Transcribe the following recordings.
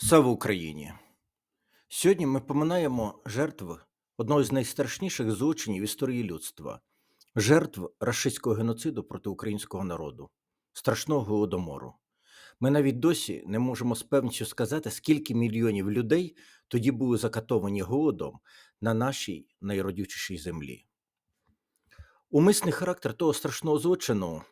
Слава Україні! Сьогодні ми поминаємо жертв одного з найстрашніших злочинів історії людства жертв рашистського геноциду проти українського народу, страшного голодомору. Ми навіть досі не можемо з певністю сказати, скільки мільйонів людей тоді були закатовані голодом на нашій найродючішій землі. Умисний характер того страшного злочину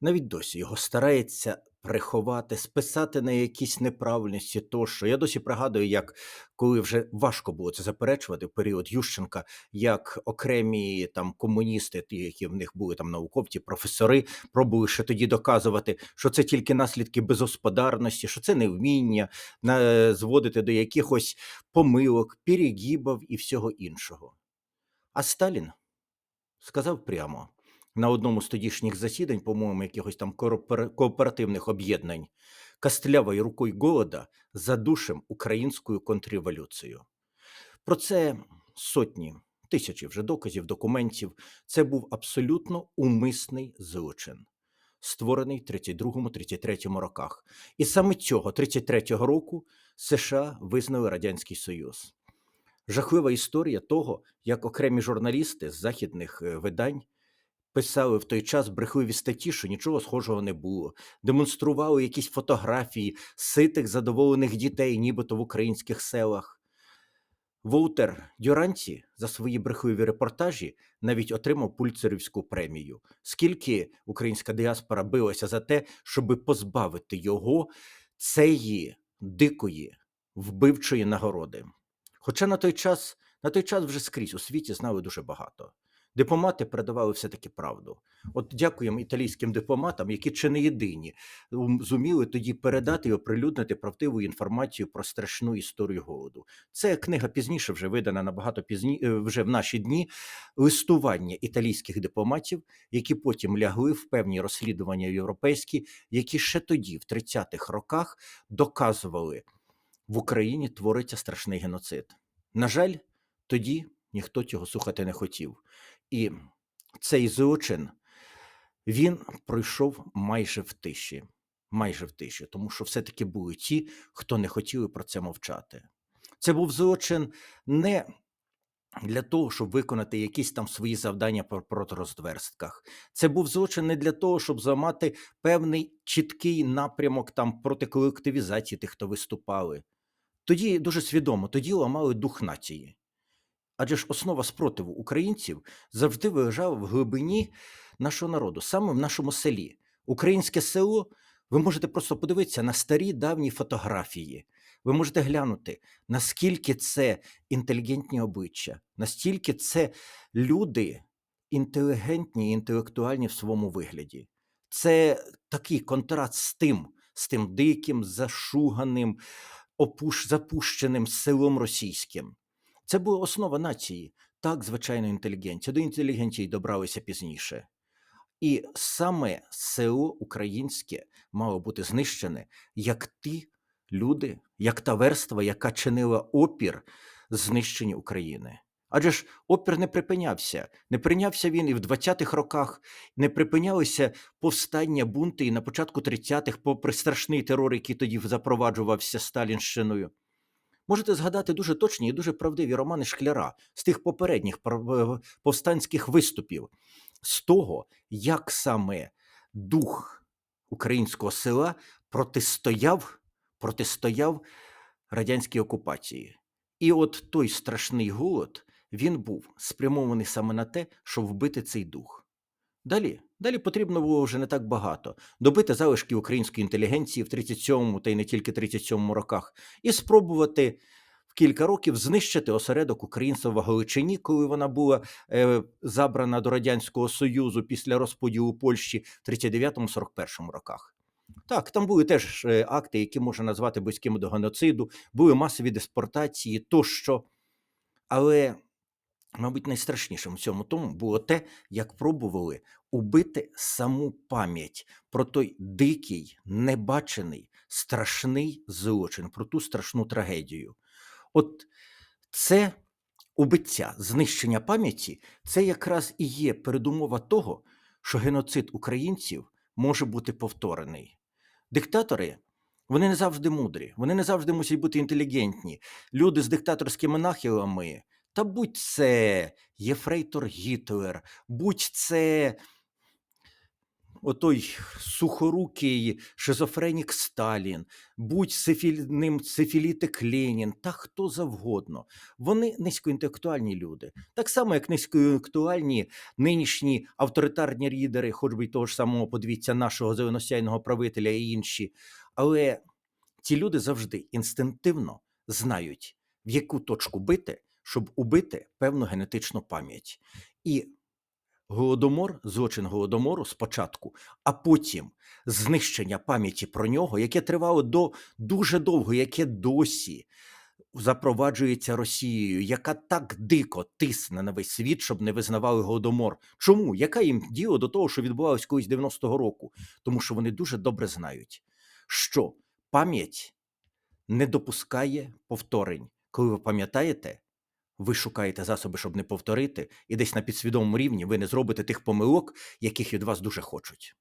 навіть досі його старається приховати, списати на якісь неправильності тощо. Я досі пригадую, як коли вже важко було це заперечувати в період Ющенка, як окремі там комуністи, ті, які в них були там науковці, професори, пробували ще тоді доказувати, що це тільки наслідки безгосподарності, що це невміння зводити до якихось помилок, перегибів і всього іншого. А Сталін сказав прямо на одному з тодішніх засідань, по-моєму, якихось там кооперативних об'єднань, костлявою рукою голода задушим українською контрреволюцію. Про це сотні, тисячі вже доказів, документів. Це був абсолютно умисний злочин, створений в 32-33 роках. І саме цього 33-го року США визнали Радянський Союз. Жахлива історія того, як окремі журналісти з західних е, видань писали в той час брехливі статті, що нічого схожого не було, демонстрували якісь фотографії ситих задоволених дітей, нібито в українських селах. Волтер Дюранці за свої брехливі репортажі навіть отримав пульцерівську премію. Скільки українська діаспора билася за те, щоб позбавити його цієї дикої вбивчої нагороди. Хоча на той час, на той час вже скрізь у світі знали дуже багато. Дипломати передавали все-таки правду. От дякуємо італійським дипломатам, які чи не єдині зуміли тоді передати і оприлюднити правдиву інформацію про страшну історію голоду. Це книга пізніше вже видана набагато пізні, е, вже в наші дні листування італійських дипломатів, які потім лягли в певні розслідування європейські, які ще тоді, в 30-х роках, доказували, в Україні твориться страшний геноцид. На жаль, тоді ніхто цього слухати не хотів. І цей злочин він пройшов майже в тиші. Майже в тиші, тому що все-таки були ті, хто не хотіли про це мовчати. Це був злочин не для того, щоб виконати якісь там свої завдання по проти-роздверстках. Це був злочин не для того, щоб зламати певний чіткий напрямок там проти колективізації тих, хто виступали. Тоді дуже свідомо, тоді ламали дух нації. Адже ж основа спротиву українців завжди лежала в глибині нашого народу, саме в нашому селі. Українське село, ви можете просто подивитися на старі давні фотографії. Ви можете глянути, наскільки це інтелігентні обличчя, настільки це люди інтелігентні і інтелектуальні в своєму вигляді. Це такий контраст з тим, з тим диким, зашуганим, опуш, запущеним селом російським. Це була основа нації. Так, звичайно, інтелігенція. До інтелігенції добралися пізніше. І саме село українське мало бути знищене, як ті люди, як та верства, яка чинила опір знищенню України. Адже ж опір не припинявся. Не прийнявся він і в 20-х роках, не припинялися повстання, бунти і на початку 30-х, попри страшний терор, який тоді запроваджувався Сталінщиною. Можете згадати дуже точні і дуже правдиві романи Шкляра з тих попередніх е, повстанських виступів, з того, як саме дух українського села протистояв, протистояв радянській окупації. І от той страшний голод він був спрямований саме на те, щоб вбити цей дух. Далі, далі потрібно було вже не так багато добити залишки української інтелігенції в 37-му та й не тільки 37-му роках, і спробувати в кілька років знищити осередок українства в Галичині, коли вона була е, забрана до Радянського Союзу після розподілу Польщі в 39-41 роках. Так, там були теж е, акти, які можна назвати близькими до геноциду, були масові деспортації тощо. Але, мабуть, найстрашнішим в цьому тому було те, як пробували убити саму пам'ять про той дикий, небачений, страшний злочин, про ту страшну трагедію. От це убиття, знищення пам'яті, це якраз і є передумова того, що геноцид українців може бути повторений. Диктатори Вони не завжди мудрі, вони не завжди мусять бути інтелігентні. Люди з диктаторськими нахилами, та будь це Єфрейтор Гітлер, будь це отой сухорукий шизофренік Сталін, будь сифіль, ним сифілітик Ленін, та хто завгодно. Вони низькоінтелектуальні люди. Так само, як низькоінтелектуальні нинішні авторитарні лідери, хоч би й того ж самого, подивіться, нашого зеленосяйного правителя і інші. Але ці люди завжди інстинктивно знають, в яку точку бити, щоб убити певну генетичну пам'ять. І Голодомор, злочин голодомору спочатку, а потім знищення пам'яті про нього, яке тривало до дуже довго, яке досі запроваджується Росією, яка так дико тисне на весь світ, щоб не визнавали голодомор. Чому? Яка їм діло до того, що відбувалось колись 90-го року? Тому що вони дуже добре знають, що пам'ять не допускає повторень. Коли ви пам'ятаєте, ви шукаєте засоби, щоб не повторити, і десь на підсвідомому рівні ви не зробите тих помилок, яких від вас дуже хочуть.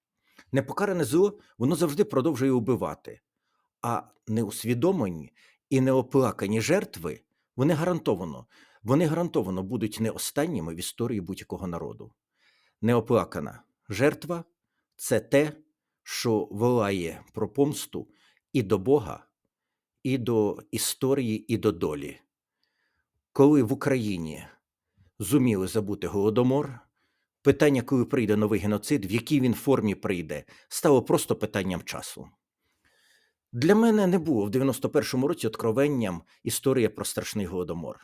Непокаране зло воно завжди продовжує убивати, а неусвідомлені і неоплакані жертви вони гарантовано, вони гарантовано будуть не останніми в історії будь-якого народу. Неоплакана жертва це те, що волає про помсту і до Бога, і до історії, і до долі коли в Україні зуміли забути голодомор, питання, коли прийде новий геноцид, в якій він формі прийде, стало просто питанням часу. Для мене не було в 91-му році откровенням історія про страшний голодомор.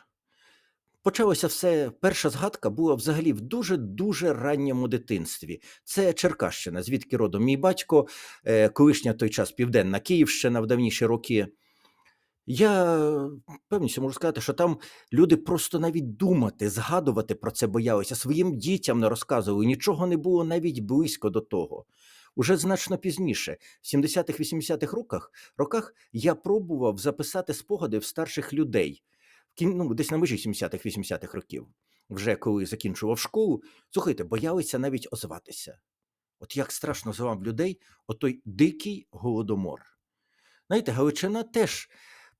Почалося все, перша згадка була взагалі в дуже-дуже ранньому дитинстві. Це Черкащина, звідки родом мій батько, е, колишня той час Південна Київщина в давніші роки. Я певністю можу сказати, що там люди просто навіть думати, згадувати про це боялися, своїм дітям не розказували, нічого не було навіть близько до того. Уже значно пізніше, в 70-х, 80-х роках, роках я пробував записати спогади в старших людей, ну, десь на межі 70-х, 80-х років, вже коли закінчував школу. Слухайте, боялися навіть озватися. От як страшно звав людей отой дикий голодомор. Знаєте, Галичина теж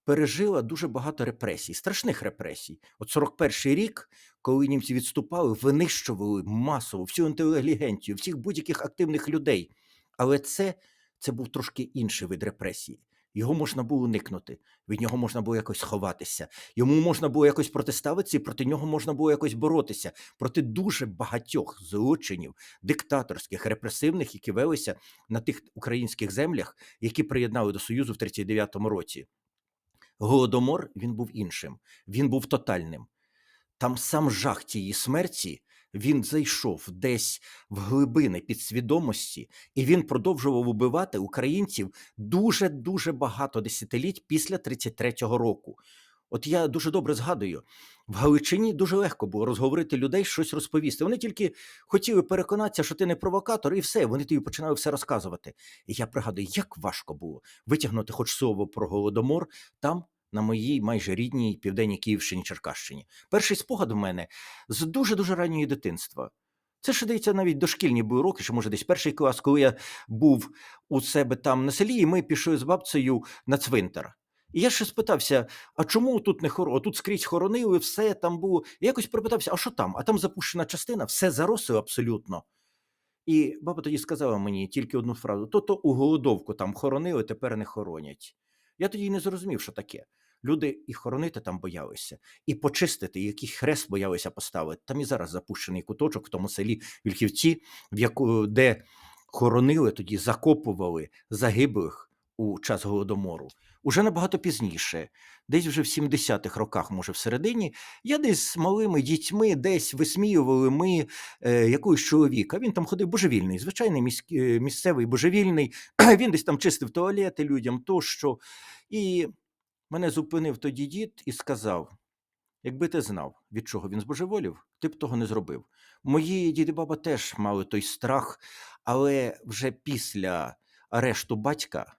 пережила дуже багато репресій, страшних репресій. От 41-й рік, коли німці відступали, винищували масово всю інтелігенцію, всіх будь-яких активних людей. Але це, це був трошки інший вид репресії. Його можна було уникнути, від нього можна було якось сховатися, йому можна було якось протиставитися, і проти нього можна було якось боротися проти дуже багатьох злочинів, диктаторських, репресивних, які велися на тих українських землях, які приєднали до Союзу в 39-му році. Голодомор він був іншим, він був тотальним. Там сам жах тієї смерті він зайшов десь в глибини підсвідомості, і він продовжував убивати українців дуже дуже багато десятиліть після 33-го року. От я дуже добре згадую, в Галичині дуже легко було розговорити людей, щось розповісти. Вони тільки хотіли переконатися, що ти не провокатор, і все. Вони тобі починали все розказувати. І я пригадую, як важко було витягнути хоч слово про голодомор там, на моїй майже рідній південній Київщині Черкащині. Перший спогад у мене з дуже дуже раннього дитинства. Це ще здається навіть дошкільні були роки, що може десь перший клас, коли я був у себе там на селі, і ми пішли з бабцею на цвинтар. І я ще спитався: а чому тут не хоро? Тут скрізь хоронили, все там було. І якось пропитався, а що там? А там запущена частина, все заросло абсолютно. І баба тоді сказала мені тільки одну фразу: то-то у голодовку там хоронили, тепер не хоронять. Я тоді й не зрозумів, що таке. Люди і хоронити там боялися, і почистити, який хрест боялися поставити. Там і зараз запущений куточок в тому селі Вільхівці, в яку де хоронили тоді, закопували загиблих у час голодомору. Уже набагато пізніше, десь вже в 70-х роках, може, всередині, я десь з малими дітьми десь висміювали ми е, якогось чоловіка. Він там ходив божевільний, звичайний міськ, е, місцевий божевільний. Він десь там чистив туалети людям тощо. І мене зупинив тоді дід і сказав: якби ти знав, від чого він збожеволів, ти б того не зробив. Мої діди баба теж мали той страх, але вже після арешту батька.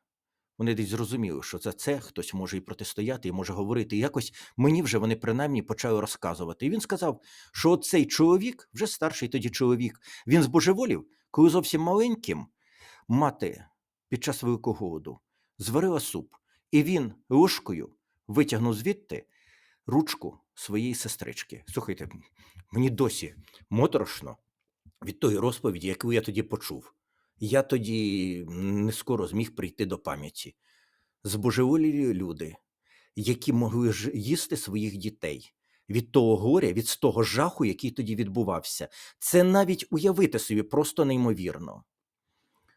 Вони десь зрозуміли, що за це хтось може і протистояти, і може говорити. І якось мені вже вони принаймні почали розказувати. І він сказав, що цей чоловік, вже старший тоді чоловік, він збожеволів, коли зовсім маленьким мати під час великого голоду зварила суп, і він ложкою витягнув звідти ручку своєї сестрички. Слухайте, мені досі моторошно від тої розповіді, яку я тоді почув. Я тоді не скоро зміг прийти до пам'яті. Збожеволілі люди, які могли ж їсти своїх дітей від того горя, від того жаху, який тоді відбувався. Це навіть уявити собі просто неймовірно.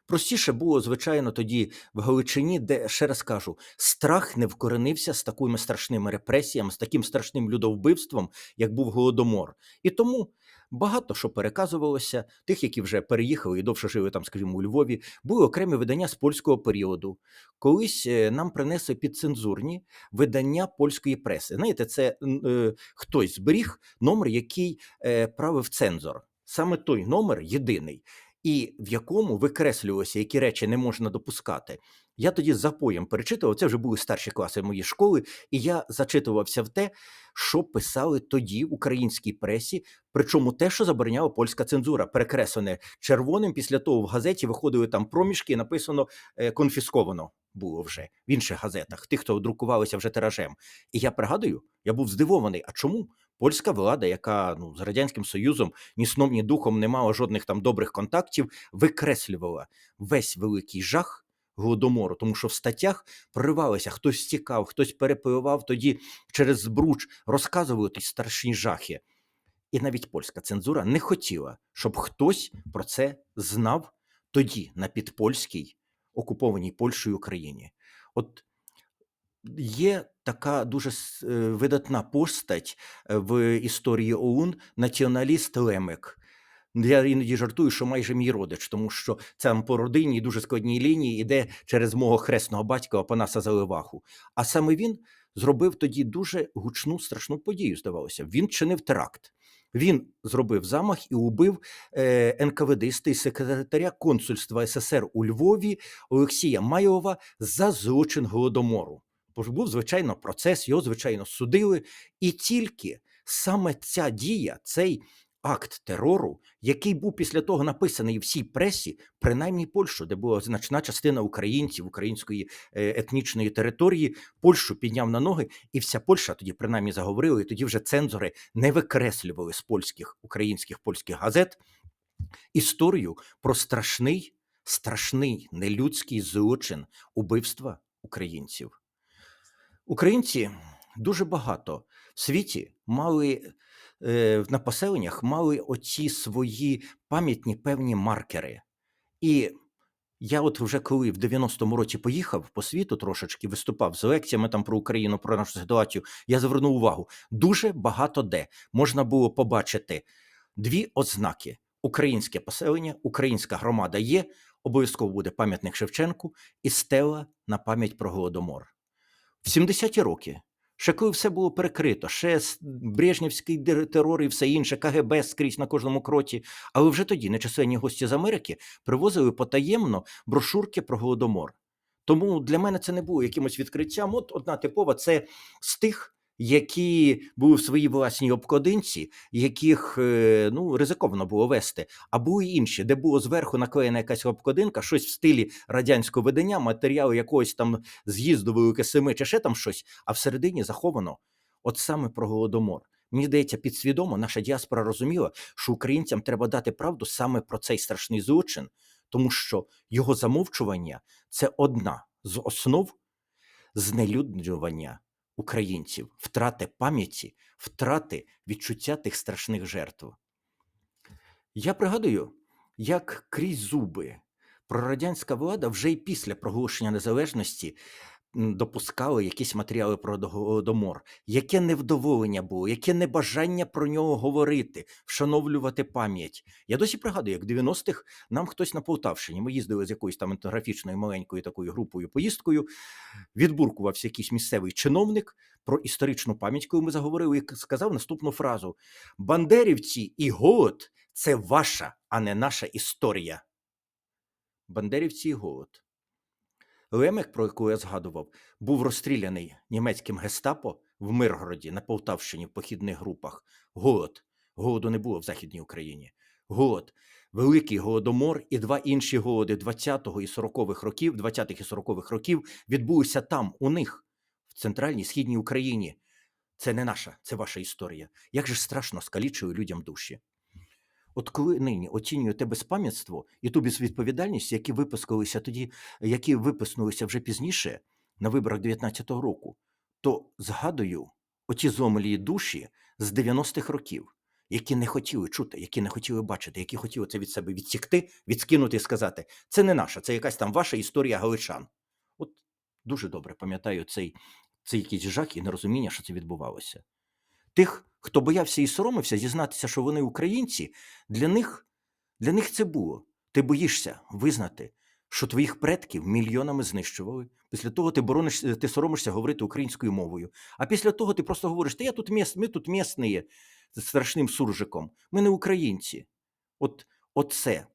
Простіше було, звичайно, тоді в Галичині, де, ще раз кажу, страх не вкоренився з такими страшними репресіями, з таким страшним людовбивством, як був Голодомор. І тому багато що переказувалося, тих, які вже переїхали і довше жили там, скажімо, у Львові, були окремі видання з польського періоду. Колись е, нам принесли підцензурні видання польської преси. Знаєте, це е, хтось зберіг номер, який е, правив цензор. Саме той номер єдиний і в якому викреслювалося, які речі не можна допускати. Я тоді запоєм перечитував, це вже були старші класи моєї школи, і я зачитувався в те, що писали тоді в українській пресі, причому те, що забороняла польська цензура, перекреслене червоним. Після того в газеті виходили там проміжки, написано е, конфісковано було вже в інших газетах, тих, хто друкувалися вже тиражем. І я пригадую, я був здивований. А чому? Польська влада, яка ну з радянським союзом ні сном, ні духом не мала жодних там добрих контактів, викреслювала весь великий жах голодомору, тому що в статтях проривалися, хтось стікав, хтось перепливав тоді через збруч, розказували ті страшні жахи. І навіть польська цензура не хотіла, щоб хтось про це знав тоді на підпольській окупованій Польщею Україні. От Є така дуже е, видатна постать е, в історії ОУН націоналіст Лемик. Я іноді жартую, що майже мій родич, тому що це по родині дуже складній лінії іде через мого хресного батька Опанаса Заливаху. А саме він зробив тоді дуже гучну страшну подію. Здавалося, він чинив теракт. Він зробив замах і убив е, НКВДиста і секретаря консульства СССР у Львові Олексія Майова за злочин голодомору. Бо ж був, звичайно, процес, його, звичайно, судили. І тільки саме ця дія, цей акт терору, який був після того написаний в всій пресі, принаймні Польщу, де була значна частина українців, української е, етнічної території, Польщу підняв на ноги, і вся Польща тоді принаймні заговорила, і тоді вже цензори не викреслювали з польських українських польських газет історію про страшний, страшний нелюдський злочин убивства українців. Українці дуже багато в світі мали на поселеннях мали оці свої пам'ятні певні маркери. І я от вже коли в 90-му році поїхав по світу трошечки, виступав з лекціями там про Україну, про нашу ситуацію, я звернув увагу, дуже багато де можна було побачити дві ознаки: українське поселення, українська громада є, обов'язково буде пам'ятник Шевченку і стела на пам'ять про голодомор. В 70-ті роки, ще коли все було перекрито, ще Брежнівський терор і все інше, КГБ скрізь на кожному кроті. Але вже тоді нечисленні гості з Америки привозили потаємно брошурки про голодомор. Тому для мене це не було якимось відкриттям. От одна типова це з тих, які були в своїй власній обкладинці, яких е, ну ризиковано було вести, а були інші, де було зверху наклеєна якась обкладинка, щось в стилі радянського видання, матеріали якогось там з'їзду Велике Семи чи ще там щось, а всередині заховано от саме про голодомор. Мені здається, підсвідомо наша діаспора розуміла, що українцям треба дати правду саме про цей страшний злочин, тому що його замовчування це одна з основ знелюднювання українців, втрати пам'яті, втрати відчуття тих страшних жертв. Я пригадую, як крізь зуби прорадянська влада вже й після проголошення незалежності допускали якісь матеріали про голодомор, яке невдоволення було, яке небажання про нього говорити, вшановлювати пам'ять. Я досі пригадую, як в 90-х нам хтось на Полтавщині, ми їздили з якоюсь там етнографічною маленькою такою групою поїздкою, відбуркувався якийсь місцевий чиновник про історичну пам'ять, коли ми заговорили, і сказав наступну фразу: Бандерівці і голод це ваша, а не наша історія. Бандерівці і голод. Лемек, про яку я згадував, був розстріляний німецьким гестапо в Миргороді на Полтавщині в похідних групах. Голод. Голоду не було в Західній Україні. Голод. Великий голодомор і два інші голоди 20-го і 40-х років, 20-х і 40-х років відбулися там, у них, в центральній східній Україні. Це не наша, це ваша історія. Як же страшно скалічує людям душі. От коли нині оцінюю те безпам'ятство і ту безвідповідальність, які випускалися тоді, які виписнулися вже пізніше на виборах 19-го року, то згадую оті зомлі душі з 90-х років, які не хотіли чути, які не хотіли бачити, які хотіли це від себе відсікти, відскинути і сказати: це не наша, це якась там ваша історія галичан. От дуже добре пам'ятаю цей, цей якийсь жах і нерозуміння, що це відбувалося. Тих, хто боявся і соромився зізнатися, що вони українці, для них, для них це було. Ти боїшся визнати, що твоїх предків мільйонами знищували. Після того ти борониш, ти соромишся говорити українською мовою. А після того ти просто говориш: Та я тут міс, ми тут місні страшним суржиком. Ми не українці. От оце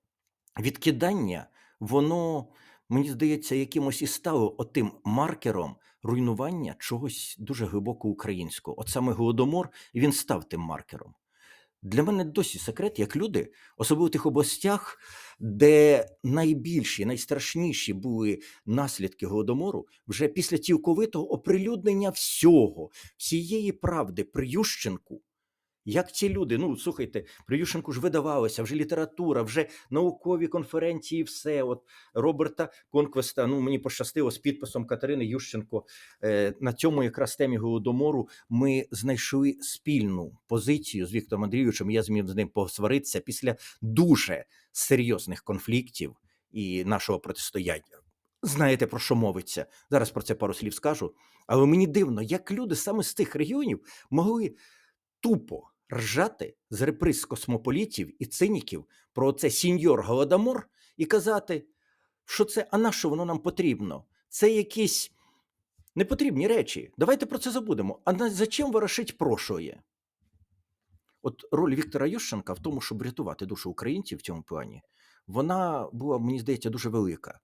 відкидання, воно, мені здається, якимось і стало отим маркером руйнування чогось дуже глибоко українського. От саме голодомор, і він став тим маркером. Для мене досі секрет, як люди, особливо в тих областях, де найбільші, найстрашніші були наслідки голодомору, вже після цілковитого оприлюднення всього, всієї правди при Ющенку. Як ці люди, ну слухайте, при Ющенку ж видавалося, вже література, вже наукові конференції, все. От Роберта Конквеста, ну мені пощастило з підписом Катерини Ющенко. Е, на цьому якраз темі голодомору ми знайшли спільну позицію з Віктором Андрійовичем. Я зміг з ним посваритися після дуже серйозних конфліктів і нашого протистояння. Знаєте, про що мовиться? Зараз про це пару слів скажу. Але мені дивно, як люди саме з тих регіонів могли тупо ржати з реприз космополітів і циніків про це сіньор Голодомор і казати, що це, а на що воно нам потрібно? Це якісь непотрібні речі. Давайте про це забудемо. А на зачем ворошить прошлое? От роль Віктора Ющенка в тому, щоб рятувати душу українців в цьому плані, вона була, мені здається, дуже велика.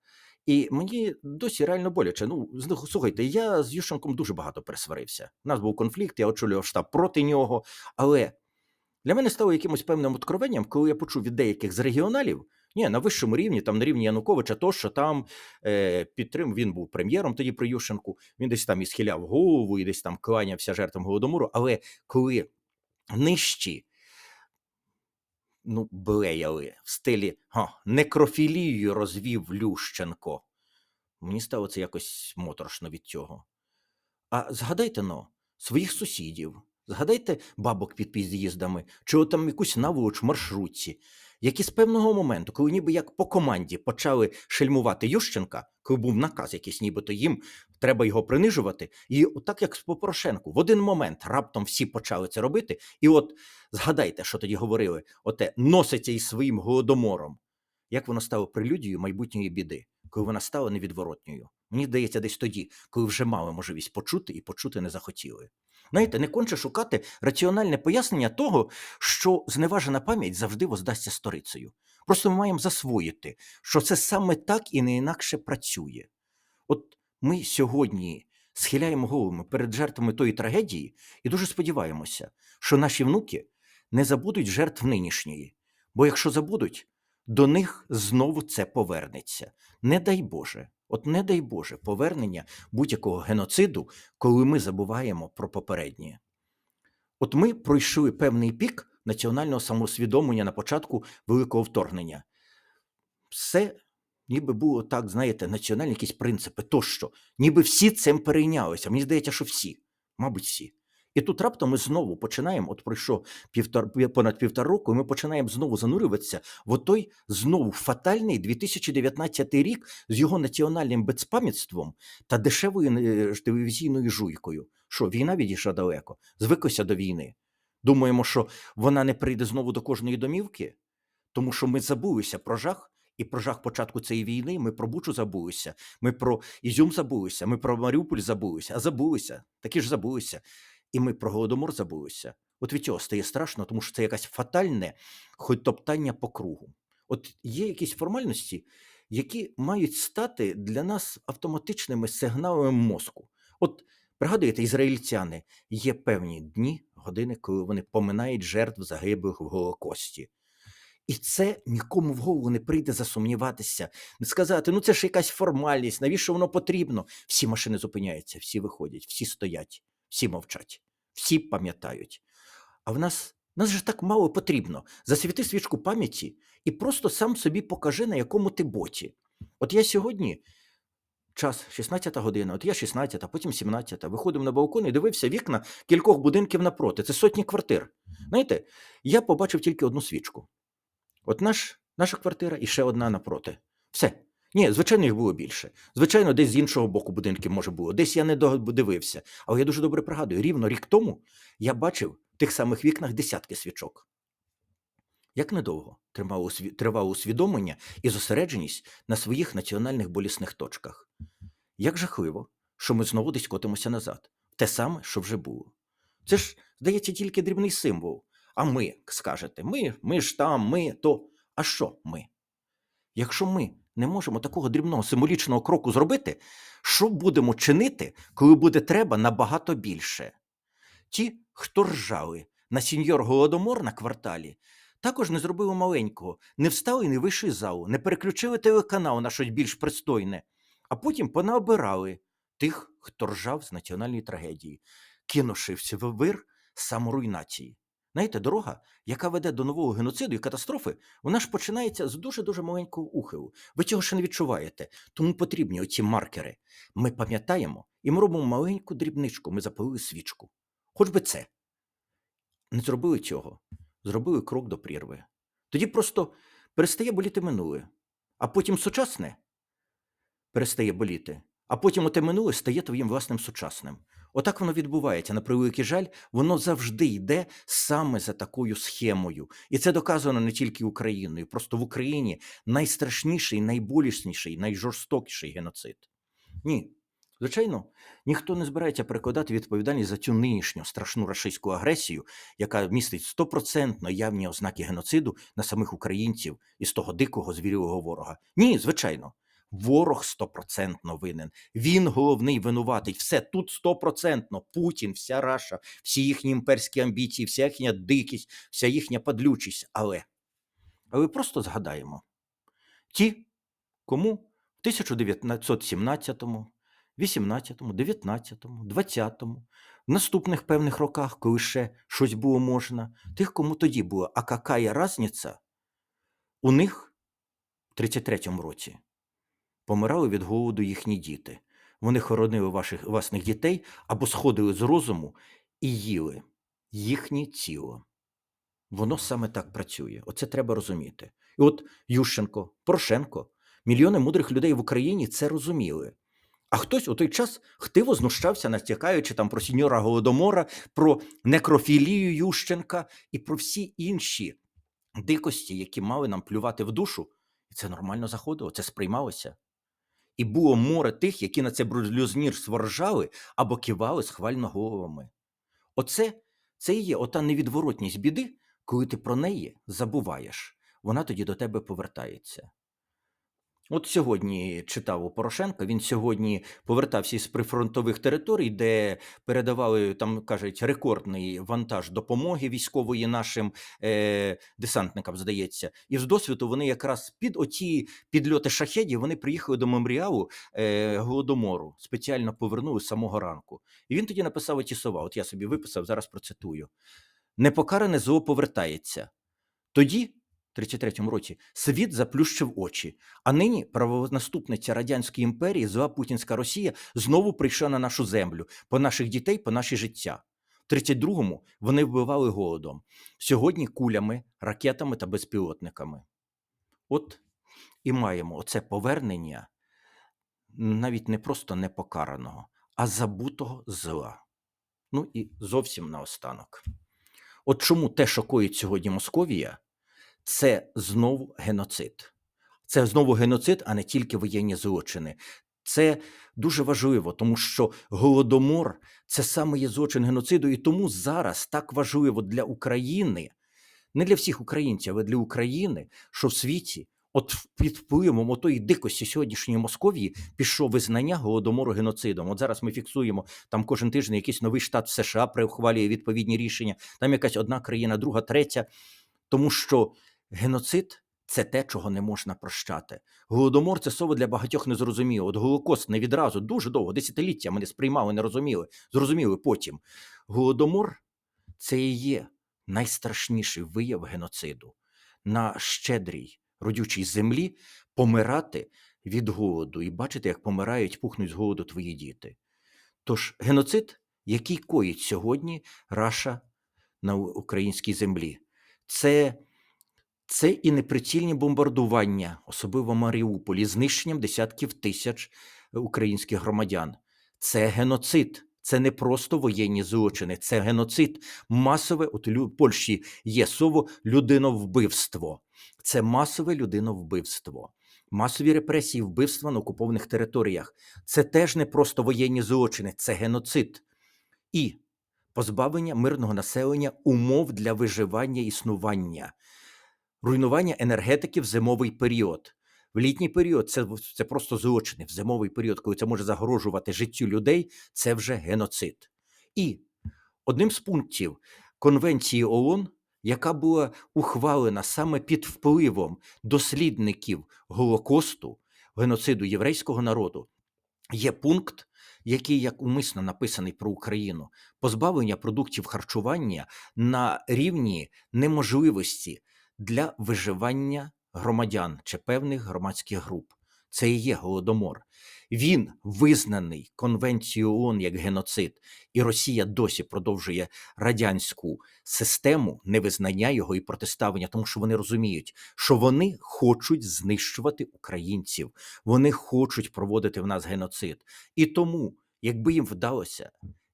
І мені досі реально боляче. Ну, слухайте, я з Ющенком дуже багато пересварився. У нас був конфлікт, я очолював штаб проти нього. Але для мене стало якимось певним откровенням, коли я почув від деяких з регіоналів, ні, на вищому рівні, там на рівні Януковича, то що там е, підтрим, він був прем'єром тоді при Ющенку, він десь там і схиляв голову, і десь там кланявся жертвам голодомору. Але коли нижчі ну, блеяли в стилі «Га, некрофілію розвів Лющенко. Мені стало це якось моторошно від цього. А згадайте но, своїх сусідів, згадайте бабок під під'їздами, чи там якусь наволоч в маршрутці, які з певного моменту, коли ніби як по команді почали шельмувати Ющенка, коли був наказ якийсь, нібито їм треба його принижувати, і так як по Порошенку, в один момент раптом всі почали це робити, і от згадайте, що тоді говорили: оте носиться із своїм голодомором. Як воно стало прелюдією майбутньої біди, коли вона стала невідворотньою. Мені здається, десь тоді, коли вже мали можливість почути і почути не захотіли. Знаєте, не конче шукати раціональне пояснення того, що зневажена пам'ять завжди воздасться сторицею. Просто ми маємо засвоїти, що це саме так і не інакше працює. От ми сьогодні схиляємо головами перед жертвами тої трагедії і дуже сподіваємося, що наші внуки не забудуть жертв нинішньої. Бо якщо забудуть, до них знову це повернеться. Не дай Боже, от не дай Боже, повернення будь-якого геноциду, коли ми забуваємо про попереднє. От ми пройшли певний пік національного самоусвідомлення на початку великого вторгнення. Все ніби було так, знаєте, національні якісь принципи тощо. Ніби всі цим перейнялися. Мені здається, що всі, мабуть, всі. І тут раптом ми знову починаємо, от пройшло півтор, понад півтора року, і ми починаємо знову занурюватися в отой знову фатальний 2019 рік з його національним безпам'ятством та дешевою телевізійною жуйкою. Що, війна відійшла далеко, звиклися до війни. Думаємо, що вона не прийде знову до кожної домівки, тому що ми забулися про жах. І про жах початку цієї війни ми про Бучу забулися, ми про Ізюм забулися, ми про Маріуполь забулися, а забулися, таки ж забулися. І ми про голодомор забулися. От від цього стає страшно, тому що це якесь фатальне хоч топтання по кругу. От є якісь формальності, які мають стати для нас автоматичними сигналами мозку. От пригадуєте, ізраїльтяни, є певні дні, години, коли вони поминають жертв загиблих в Голокості. І це нікому в голову не прийде засумніватися, не сказати, ну це ж якась формальність, навіщо воно потрібно? Всі машини зупиняються, всі виходять, всі стоять, всі мовчать, всі пам'ятають. А в нас, нас же так мало потрібно. Засвіти свічку пам'яті і просто сам собі покажи, на якому ти боті. От я сьогодні, час 16 година, от я 16, потім 17, виходив на балкон і дивився вікна кількох будинків напроти. Це сотні квартир. Знаєте, я побачив тільки одну свічку. От наш, наша квартира і ще одна напроти. Все. Ні, звичайно, їх було більше. Звичайно, десь з іншого боку будинків може було. Десь я не додивився. Але я дуже добре пригадую, рівно рік тому я бачив в тих самих вікнах десятки свічок. Як недовго тривало усвідомлення і зосередженість на своїх національних болісних точках. Як жахливо, що ми знову десь котимося назад, те саме, що вже було. Це ж, здається, тільки дрібний символ. А ми, скажете, ми, ми ж там, ми, то. А що ми? Якщо ми не можемо такого дрібного символічного кроку зробити, що будемо чинити, коли буде треба набагато більше? Ті, хто ржали на сіньор Голодомор на кварталі, також не зробили маленького, не встали і не вийшли з залу, не переключили телеканал на щось більш пристойне, а потім понаобирали тих, хто ржав з національної трагедії, кинувши в вир саморуйнації. Знаєте, дорога, яка веде до нового геноциду і катастрофи, вона ж починається з дуже-дуже маленького ухилу. Ви цього ще не відчуваєте. Тому потрібні оці маркери. Ми пам'ятаємо і ми робимо маленьку дрібничку, ми запалили свічку. Хоч би це. Не зробили цього. Зробили крок до прірви. Тоді просто перестає боліти минуле, а потім сучасне перестає боліти, а потім оте минуле стає твоїм власним сучасним. Отак воно відбувається. На превеликий жаль, воно завжди йде саме за такою схемою. І це доказано не тільки Україною. Просто в Україні найстрашніший, найболісніший, найжорстокіший геноцид. Ні. Звичайно, ніхто не збирається перекладати відповідальність за цю нинішню страшну рашистську агресію, яка містить стопроцентно явні ознаки геноциду на самих українців із того дикого звірілого ворога. Ні, звичайно. Ворог стопроцентно винен. Він головний винуватий. Все тут стопроцентно. Путін, вся Раша, всі їхні імперські амбіції, вся їхня дикість, вся їхня падлючість. Але, але просто згадаємо: ті, кому в 1917, 18, 19, 20, в наступних певних роках, коли ще щось було можна, тих, кому тоді було, а какая разниця, у них в 33-му році помирали від голоду їхні діти. Вони хоронили ваших власних дітей або сходили з розуму і їли їхнє тіло. Воно саме так працює. Оце треба розуміти. І от Ющенко, Порошенко, мільйони мудрих людей в Україні це розуміли. А хтось у той час хтиво знущався, натякаючи там про сіньора Голодомора, про некрофілію Ющенка і про всі інші дикості, які мали нам плювати в душу. І це нормально заходило, це сприймалося. І було море тих, які на це брудлюзнір своржали або кивали схвально головами. Оце це і є ота невідворотність біди, коли ти про неї забуваєш. Вона тоді до тебе повертається. От сьогодні читав у Порошенка, він сьогодні повертався із прифронтових територій, де передавали, там кажуть, рекордний вантаж допомоги військової нашим е, десантникам, здається. І з досвіду вони якраз під оті підльоти шахедів вони приїхали до меморіалу е, Голодомору, спеціально повернули з самого ранку. І він тоді написав оті слова. От я собі виписав, зараз процитую: Непокаране зло повертається. Тоді. В 33-му році світ заплющив очі, а нині правонаступниця радянської імперії, зла путінська Росія, знову прийшла на нашу землю, по наших дітей, по наші життя. В 32-му вони вбивали голодом. Сьогодні кулями, ракетами та безпілотниками. От і маємо оце повернення навіть не просто непокараного, а забутого зла. Ну і зовсім наостанок. От чому те, що коїть сьогодні Московія, це знову геноцид. Це знову геноцид, а не тільки воєнні злочини. Це дуже важливо, тому що голодомор це саме є злочин геноциду, і тому зараз так важливо для України, не для всіх українців, але для України, що в світі, от під впливом отої дикості сьогоднішньої Московії, пішло визнання голодомору геноцидом. От зараз ми фіксуємо там кожен тиждень якийсь новий штат США приухвалює відповідні рішення. Там якась одна країна, друга, третя, тому що Геноцид це те, чого не можна прощати. Голодомор це слово для багатьох не зрозуміло. От Голокост не відразу, дуже довго, десятиліття ми не сприймали, не розуміли. Зрозуміли потім. Голодомор це і є найстрашніший вияв геноциду. На щедрій родючій землі помирати від голоду і бачити, як помирають, пухнуть з голоду твої діти. Тож геноцид, який коїть сьогодні Раша на українській землі, це, це і неприцільні бомбардування, особливо Маріуполі, знищенням десятків тисяч е, українських громадян. Це геноцид. Це не просто воєнні злочини, це геноцид. Масове от в Польщі є слово людиновбивство. Це масове людиновбивство. Масові репресії, вбивства на окупованих територіях. Це теж не просто воєнні злочини, це геноцид. І позбавлення мирного населення умов для виживання існування, руйнування енергетики в зимовий період. В літній період це, це просто злочини. В зимовий період, коли це може загрожувати життю людей, це вже геноцид. І одним з пунктів Конвенції ООН, яка була ухвалена саме під впливом дослідників Голокосту, геноциду єврейського народу, є пункт, який як умисно написаний про Україну, позбавлення продуктів харчування на рівні неможливості для виживання громадян чи певних громадських груп. Це і є голодомор. Він визнаний Конвенцією ООН як геноцид, і Росія досі продовжує радянську систему невизнання його і протиставлення, тому що вони розуміють, що вони хочуть знищувати українців, вони хочуть проводити в нас геноцид. І тому, якби їм вдалося,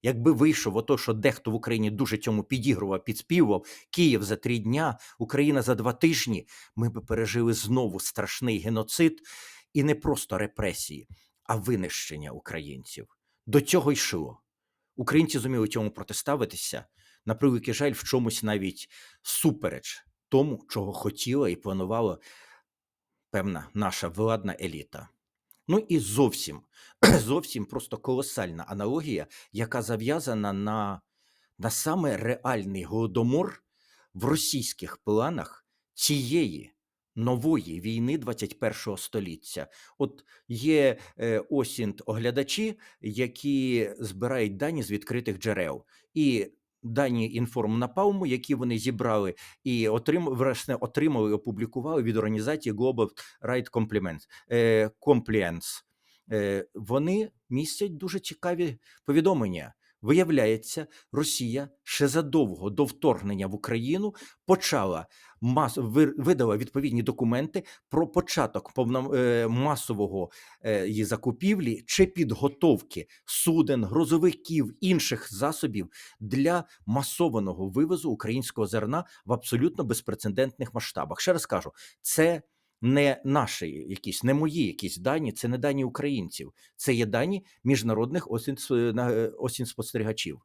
якби вийшов ото, що дехто в Україні дуже цьому підігрував, підспівував, Київ за три дня, Україна за два тижні, ми би пережили знову страшний геноцид і не просто репресії, а винищення українців. До цього йшло. Українці зуміли цьому протиставитися, на превеликий жаль, в чомусь навіть супереч тому, чого хотіла і планувала певна наша владна еліта. Ну і зовсім, зовсім просто колосальна аналогія, яка зав'язана на, на саме реальний голодомор в російських планах цієї нової війни 21 століття. От є е, осінт оглядачі, які збирають дані з відкритих джерел. І дані інформнапалму, які вони зібрали і отрим, власне, отримали опублікували від організації Global Right е, Compliance. Е, вони містять дуже цікаві повідомлення. Виявляється, Росія ще задовго до вторгнення в Україну почала мас, видала відповідні документи про початок повно, е, масового е, її закупівлі чи підготовки суден, грузовиків, інших засобів для масованого вивозу українського зерна в абсолютно безпрецедентних масштабах. Ще раз кажу, це не наші якісь, не мої якісь дані, це не дані українців, це є дані міжнародних осінь, осінь спостерігачів.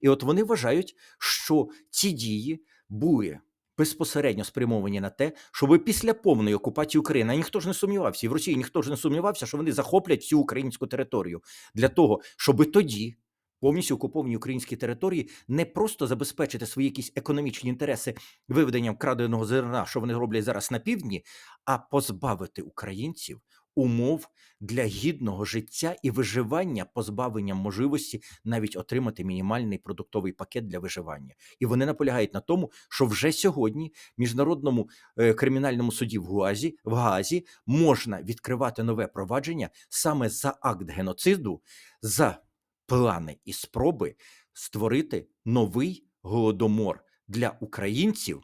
І от вони вважають, що ці дії були безпосередньо спрямовані на те, щоб після повної окупації України, а ніхто ж не сумнівався, і в Росії ніхто ж не сумнівався, що вони захоплять всю українську територію для того, щоб тоді повністю окуповані українські території не просто забезпечити свої якісь економічні інтереси виведенням краденого зерна, що вони роблять зараз на півдні, а позбавити українців умов для гідного життя і виживання, позбавленням можливості навіть отримати мінімальний продуктовий пакет для виживання. І вони наполягають на тому, що вже сьогодні в міжнародному е, кримінальному суді в Гуазі в Гаазі можна відкривати нове провадження саме за акт геноциду, за плани і спроби створити новий голодомор для українців,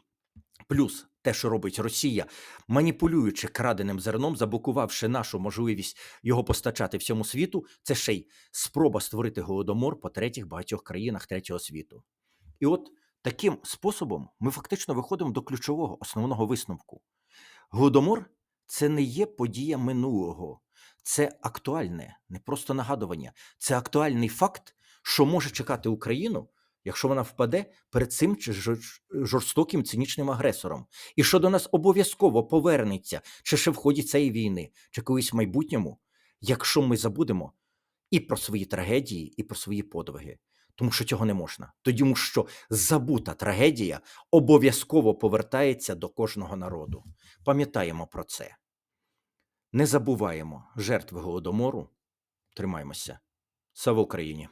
плюс те, що робить Росія, маніпулюючи краденим зерном, заблокувавши нашу можливість його постачати всьому світу, це ще й спроба створити голодомор по третіх багатьох країнах третього світу. І от таким способом ми фактично виходимо до ключового основного висновку. Голодомор це не є подія минулого, це актуальне, не просто нагадування, це актуальний факт, що може чекати Україну, якщо вона впаде перед цим жорстоким цинічним агресором, і що до нас обов'язково повернеться чи ще в ході цієї війни, чи колись в майбутньому, якщо ми забудемо і про свої трагедії, і про свої подвиги. Тому що цього не можна. Тому що забута трагедія обов'язково повертається до кожного народу. Пам'ятаємо про це. Не забуваємо жертв голодомору. Тримаємося. Слава Україні!